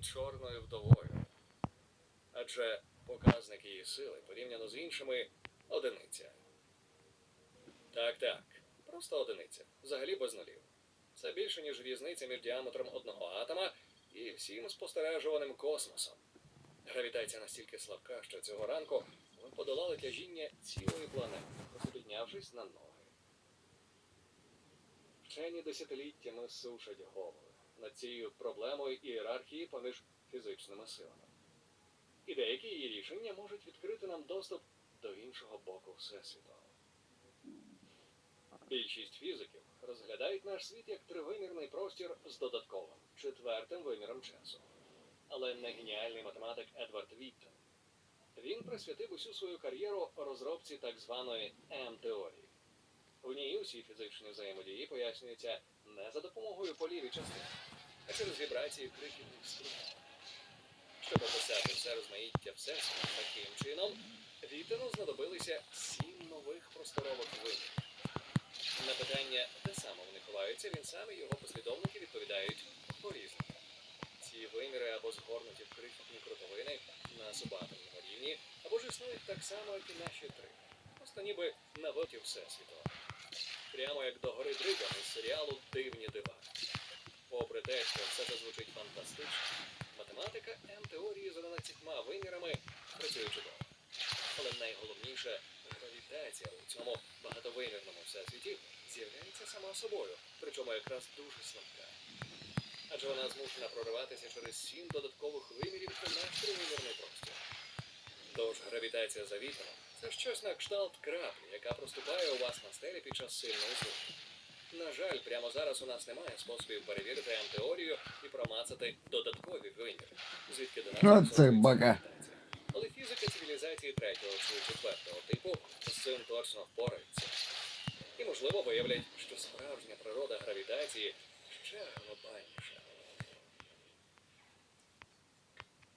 чорною вдовою. Адже показник її сили порівняно з іншими одиниця. Так, так, просто одиниця, взагалі без нулів. Це більше, ніж різниця між діаметром одного атома і всім спостережуваним космосом. Гравітація настільки слабка, що цього ранку ми подолали тяжіння цілої планети, піднявшись на ноги. Вчені десятиліттями сушать голови над цією проблемою ієрархії поміж фізичними силами. І деякі її рішення можуть відкрити нам доступ до іншого боку Всесвіту. Більшість фізиків розглядають наш світ як тривимірний простір з додатковим четвертим виміром часу. Але не геніальний математик Едвард Віттон. Він присвятив усю свою кар'єру розробці так званої М-теорії. У ній усі фізичні взаємодії пояснюються не за допомогою полів і частин, а через вібрації крихітних струн. Щоб описати все розмаїття всесвіту таким чином, Віттону знадобилися сім нових просторових вимірів. На питання, де саме вони ховаються, він сам і його послідовники відповідають по-різному. Ці виміри або згорнуті в крихітні крутовини на субатомному рівні, або ж існують так само, як і наші три. Просто ніби на воті Всесвіту. Прямо як до гори Дриган із серіалу Дивні дива. Попри те, що все це звучить фантастично, математика М-теорії з 11 вимірами працює чудово. Але найголовніше гравітація у цьому багатовимірному всесвіті з'являється сама собою, причому якраз дуже слабка. Адже вона змушена прориватися через сім додаткових вимірів наш тривимірний простір. Тож гравітація за вітром це щось на кшталт краплі, яка проступає у вас на стелі під час сильної злоби. На жаль, прямо зараз у нас немає способів перевірити М-теорію і промацати додаткові виміри, звідки до нас висовується бака. гравітація. Але фізика цивілізації третього чи четвертого типу з цим точно впорається. І, можливо, виявлять, що справжня природа гравітації ще глобальніша.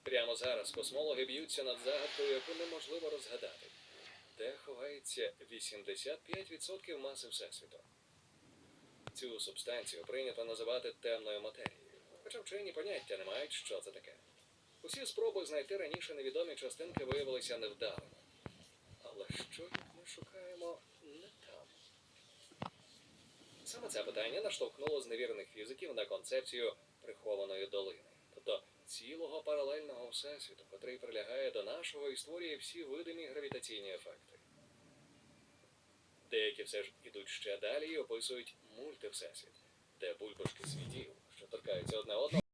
Прямо зараз космологи б'ються над загадкою, яку неможливо розгадати. Де 85% маси Всесвіту? Цю субстанцію прийнято називати темною матерією, хоча вчені поняття не мають, що це таке. Усі спроби знайти раніше невідомі частинки виявилися невдалими. Але що ми шукаємо не там? Саме це питання наштовхнуло зневірених фізиків на концепцію прихованої долини, тобто цілого паралельного всесвіту, котрий прилягає до нашого і створює всі видимі гравітаційні ефекти. Деякі все ж ідуть ще далі і описують мультивсесвіт, де бульбашки світів, що торкаються одне одного.